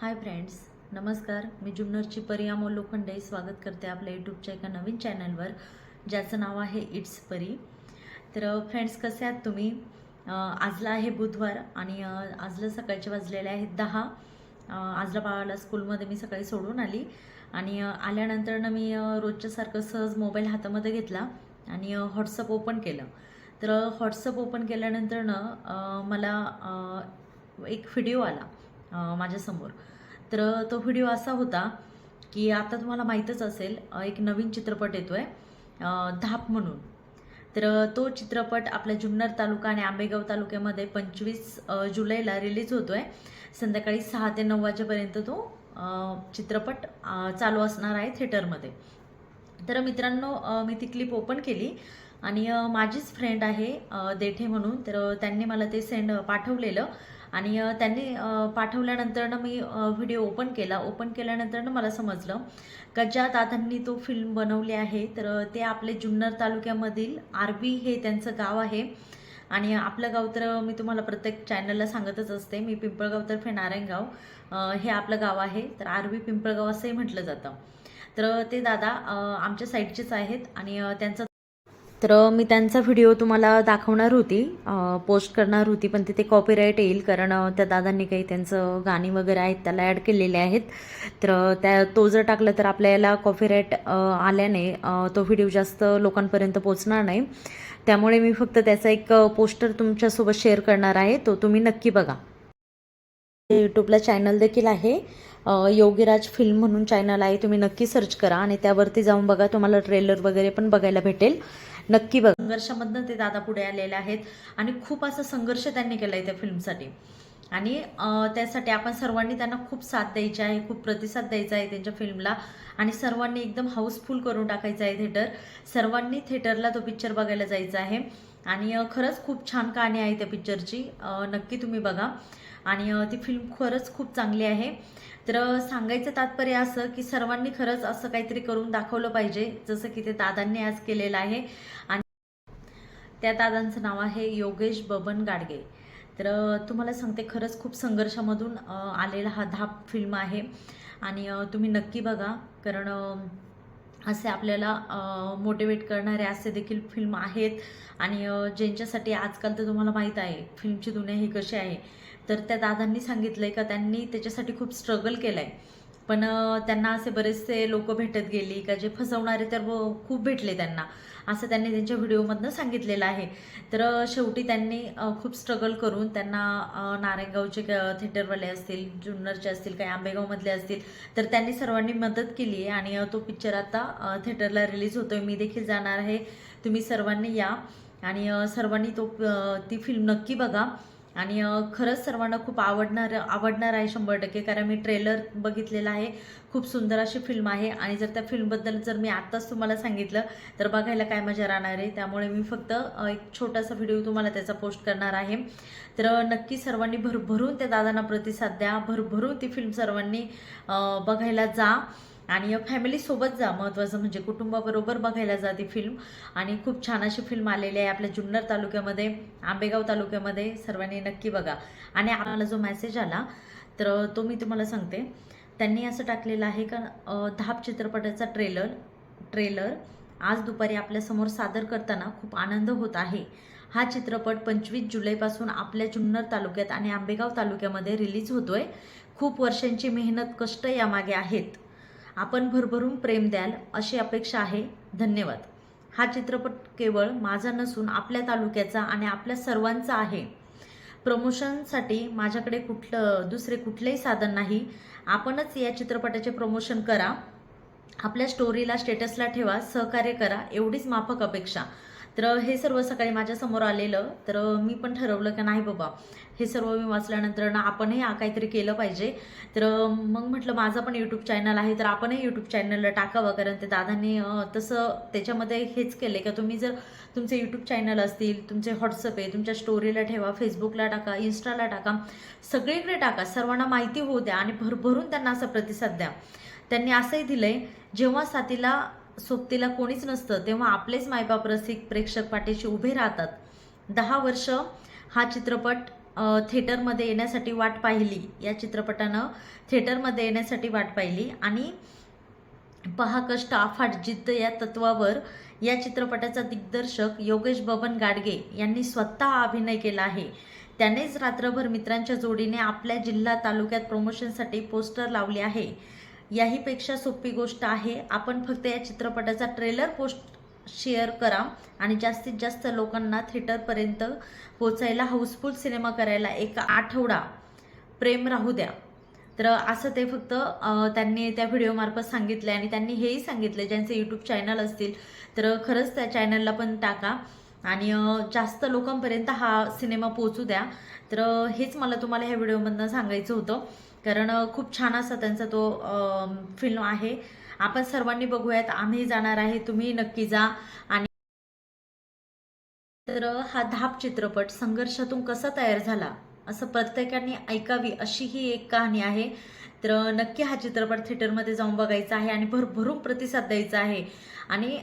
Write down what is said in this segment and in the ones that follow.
Hi friends नमस्कार. मी जुन्नरची परी अमोल लोखंडे. स्वागत करते आपल्या यूट्यूबच्या एका नवीन चॅनलवर ज्याचं नाव आहे इट्स परी तर फ्रेंड्स कसे आहात तुम्ही? आजला आहे बुधवार आणि आजला सकाळचे वाजलेले आहेत दहा. आजला बाळाला स्कूलमध्ये मी सकाळी सोडून आली आणि आल्यानंतरनं मी रोजच्यासारखं सहज मोबाईल हातामध्ये घेतला आणि व्हॉट्सअप ओपन केलं. तर व्हॉट्सअप ओपन केल्यानंतरनं मला एक व्हिडिओ आला. माझ्यासमोर. तर तो व्हिडिओ असा होता की आता तुम्हाला माहीतच असेल एक नवीन चित्रपट येतो आहे धाप म्हणून. तर तो चित्रपट आपल्या जुन्नर तालुका आणि आंबेगाव तालुक्यामध्ये पंचवीस जुलैला रिलीज होतो आहे संध्याकाळी सहा ते नऊ वाजेपर्यंत तो अं, चित्रपट चालू असणार आहे थिएटरमध्ये. तर मित्रांनो मी ती क्लिप ओपन केली आणि माझीच फ्रेंड आहे देठे म्हणून. तर त्यांनी मला ते सेंड पाठवलेलं. आणि त्यांनी पाठवल्यानंतर पाठवल्यानंतरनं मी व्हिडिओ ओपन केला. ओपन केल्यानंतरनं मला समजलं का ज्या दादांनी तो फिल्म बनवली आहे. तर ते आपले जुन्नर तालुक्यामधील आरबी हे त्यांचं गाव आहे. आणि आपलं गाव तर मी तुम्हाला प्रत्येक चॅनलला सांगतच असते. मी पिंपळगाव तर्फे नारायणगाव हे आपलं गाव आहे. तर आरबी पिंपळगाव असंही म्हटलं जातं. तर ते दादा आमच्या साईडचेच आहेत. आणि त्यांचं त्यांचा तर मी त्यांचा व्हिडिओ तुम्हाला दाखवणार होती पोस्ट करणार होती पण तिथे कॉपीराईट येईल कारण त्या दादांनी काही त्यांचं गाणी वगैरे आहेत त्याला ॲड केलेले आहेत. तर त्या तो जर टाकलं तर आपल्याला कॉपीराईट आल्याने तो व्हिडिओ जास्त लोकांपर्यंत पोचणार नाही. त्यामुळे मी फक्त त्याचा एक पोस्टर तुमच्यासोबत शेअर करणार आहे तो तुम्ही नक्की बघा. यूट्यूबला चॅनल देखील आहे. योगीराज फिल्म म्हणून चॅनल आहे तुम्ही नक्की सर्च करा आणि त्यावरती जाऊन बघा तुम्हाला ट्रेलर वगैरे पण बघायला भेटेल. नक्की बघ. संघर्षामधनं ते दादा पुढे आलेले आहेत आणि खूप असा संघर्ष त्यांनी केला आहे त्या फिल्मसाठी. आणि त्यासाठी आपण सर्वांनी त्यांना खूप साथ द्यायची आहे खूप प्रतिसाद द्यायचा आहे त्यांच्या फिल्मला. आणि सर्वांनी एकदम हाऊसफुल करून टाकायचं आहे थिएटर. सर्वांनी थिएटरला तो पिक्चर बघायला जायचा आहे. आणि खरंच खूप छान कहाणी आहे त्या पिक्चरची. नक्की तुम्ही बघा. आणि ती फिल्म खरंच खूप चांगली आहे. तर सांगायचं तात्पर्य असं की सर्वांनी खरंच असं काहीतरी करून दाखवलं पाहिजे जसं की ते दादांनी आज केलेलं आहे. आणि त्या दादांचं नाव आहे योगेश बबन गाडगे. तर तुम्हाला सांगते खरंच खूप संघर्षामधून आलेला हा धाप फिल्म आहे. आणि तुम्ही नक्की बघा कारण असे आपल्याला मोटिवेट करणारे असे देखील फिल्म आहेत. आणि ज्यांच्यासाठी आजकाल तर तुम्हाला माहीत आहे फिल्मची दुनिया ही कशी आहे. तर त्या दादांनी सांगितलंय का त्यांनी त्याच्यासाठी खूप स्ट्रगल केलं आहे पण त्यांना असे बरेचसे लोक भेटत गेली का जे फसवणारे तर खूप भेटले त्यांना. असं त्यांनी त्यांच्या व्हिडिओमधनं सांगितलेलं आहे. तर शेवटी त्यांनी खूप स्ट्रगल करून त्यांना नारायणगावचे क- थिएटरवाले असतील जुन्नरचे असतील काही आंबेगावमधले असतील तर त्यांनी सर्वांनी मदत केली आहे आणि तो पिक्चर आता थिएटरला रिलीज होतोय. मी देखील जाणार आहे. तुम्ही सर्वांनी या आणि सर्वांनी तो ती फिल्म नक्की बघा. आणि खरंच सर्वांना खूप आवडणार आवडणार आहे शंभर टक्के. कारण मी ट्रेलर बघितलेला आहे. खूप सुंदर अशी फिल्म आहे. आणि जर त्या फिल्मबद्दल जर मी आत्ताच तुम्हाला सांगितलं तर बघायला काय मजा राहणार आहे? त्यामुळे मी फक्त एक छोटासा व्हिडिओ तुम्हाला त्याचा पोस्ट करणार आहे. तर नक्की सर्वांनी भरभरून त्या दादांना प्रतिसाद द्या. भरभरून ती फिल्म सर्वांनी बघायला जा. आणि फॅमिलीसोबत जा. महत्त्वाचं म्हणजे कुटुंबाबरोबर बघायला जा ती फिल्म आणि खूप छान अशी फिल्म आलेली आहे आपल्या जुन्नर तालुक्यामध्ये आंबेगाव तालुक्यामध्ये. सर्वांनी नक्की बघा. आणि आम्हाला जो मेसेज आला तर तो मी तुम्हाला सांगते. त्यांनी असं टाकलेलं आहे का धाप चित्रपटाचा ट्रेलर ट्रेलर आज दुपारी आपल्यासमोर सादर करताना खूप आनंद होत आहे. हा चित्रपट पंचवीस जुलैपासून आपल्या जुन्नर तालुक्यात आणि आंबेगाव तालुक्यामध्ये रिलीज होतोय. खूप वर्षांची मेहनत कष्ट यामागे आहेत. आपण भरभरून प्रेम द्याल अशी अपेक्षा आहे. धन्यवाद. हा चित्रपट केवळ माझा नसून आपल्या तालुक्याचा आणि आपल्या सर्वांचा आहे. प्रमोशनसाठी माझ्याकडे कुठलं दुसरे कुठलेही साधन नाही. आपणच या चित्रपटाचे प्रमोशन करा. आपल्या स्टोरीला स्टेटसला ठेवा सहकार्य करा एवढीच माफक अपेक्षा. तर हे सर्व सकाळी माझ्यासमोर आलेलं. तर मी पण ठरवलं की नाही बाबा हे सर्व मी वाचल्यानंतर ना आपणही काहीतरी केलं पाहिजे. तर मग म्हटलं माझा पण यूट्यूब चॅनल आहे तर आपणही यूट्यूब चॅनलला टाकावं. कारण ते दादांनी तसं त्याच्यामध्ये हेच केले का तुम्ही जर तुमचे यूट्यूब चॅनल असतील तुमचे व्हॉट्सअप आहे तुमच्या स्टोरीला ठेवा फेसबुकला टाका इन्स्टाला टाका सगळीकडे टाका. सर्वांना माहिती होऊ द्या आणि भरभरून त्यांना असा प्रतिसाद द्या. त्यांनी असंही दिलंय जेव्हा साथीला सोबतीला कोणीच नसतं तेव्हा आपलेच मायबाप रसिक प्रेक्षक पाठीशी उभे राहतात. दहा वर्ष हा चित्रपट थिएटरमध्ये येण्यासाठी वाट पाहिली. या चित्रपटानं थिएटरमध्ये येण्यासाठी वाट पाहिली आणि पहा कष्ट अफाट जिद्द या तत्वावर या चित्रपटाचा दिग्दर्शक योगेश बबन गाडगे यांनी स्वतः अभिनय केला आहे. त्यानेच रात्रभर मित्रांच्या जोडीने आपल्या जिल्हा तालुक्यात प्रमोशनसाठी पोस्टर लावले आहे. याहीपेक्षा सोपी गोष्ट आहे. आपण फक्त या चित्रपटाचा ट्रेलर पोस्ट शेअर करा आणि जास्तीत जास्त लोकांना थिएटरपर्यंत पोचायला हाऊसफुल सिनेमा करायला एक आठवडा प्रेम राहू द्या. तर असं ते फक्त त्यांनी त्या व्हिडिओमार्फत सांगितलं आणि त्यांनी हेही सांगितलं ज्यांचे यूट्यूब चॅनल असतील तर खरंच त्या चॅनलला पण टाका. आणि जास्त लोकांपर्यंत हा सिनेमा पोचू द्या. तर हेच मला तुम्हाला ह्या व्हिडिओमधनं सांगायचं होतं. कारण खूप छान असा त्यांचा तो फिल्म आहे. आपण सर्वांनी बघूयात. आम्ही जाणार आहे. तुम्ही नक्की जा. आणि तर हा धाप चित्रपट संघर्षातून कसा तयार झाला असं प्रत्येकाने ऐकावी अशी ही एक कहाणी आहे. तर नक्की हा चित्रपट थिएटरमध्ये जाऊन बघायचा आहे आणि भरभरून प्रतिसाद द्यायचा आहे. आणि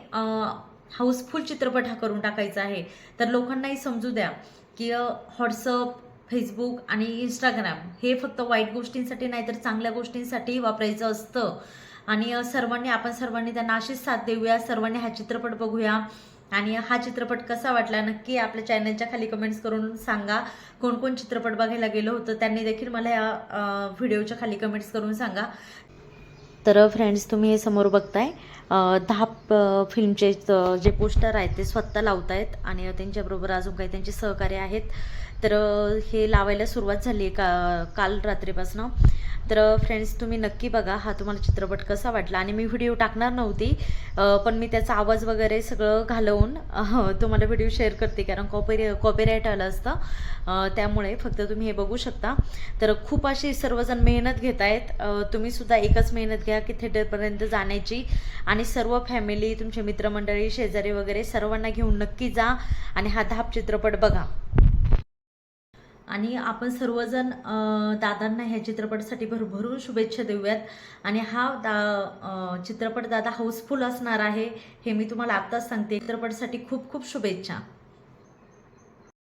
हाऊसफुल चित्रपट हा करून टाकायचा आहे. तर लोकांनाही समजू द्या की व्हॉट्सअप फेसबुक आणि इंस्टाग्राम हे फक्त वाईट गोष्टींसाठी नाही तर चांगल्या गोष्टींसाठी वापरायचं असतं. आणि सर्वांनी आपण सर्वांनी त्यांना अशीच साथ देऊया. सर्वांनी हा चित्रपट बघूया. आणि हा चित्रपट कसा वाटला नक्की आपल्या चॅनलच्या खाली कमेंट्स करून सांगा. कोण कोण चित्रपट बघायला गेलो होतं त्यांनी देखील मला या व्हिडिओच्या खाली कमेंट्स करून सांगा. तर फ्रेंड्स तुम्ही हे समोर बघताय. दहा फिल्मचे जे पोस्टर आहेत ते स्वतः लावतायत. आणि त्यांच्याबरोबर अजून काही त्यांचे सहकार्य आहेत. तर हे लावायला सुरुवात झाली आहे का काल रात्रीपासनं. तर फ्रेंड्स तुम्ही नक्की बघा हा तुम्हाला चित्रपट कसा वाटला. आणि मी व्हिडिओ टाकणार नव्हती पण मी त्याचा आवाज वगैरे सगळं घालवून तुम्हाला व्हिडिओ शेअर करते कारण कॉपी कॉपीराईट आलं असतं. त्यामुळे फक्त तुम्ही हे बघू शकता. तर खूप अशी सर्वजण मेहनत घेत आहेत. तुम्हीसुद्धा तुम्ही सुद्धा एकच मेहनत घ्या की थिएटरपर्यंत जाण्याची. आणि सर्व फॅमिली तुमचे मित्रमंडळी शेजारी वगैरे सर्वांना घेऊन नक्की जा. आणि हा धाप चित्रपट बघा. आणि आपण सर्वजण दादांना ह्या चित्रपटासाठी भरभरून शुभेच्छा देऊयात. आणि हा दा चित्रपट दादा हाऊसफुल असणार आहे हे मी तुम्हाला आत्ताच सांगते. चित्रपटासाठी खूप खूप शुभेच्छा.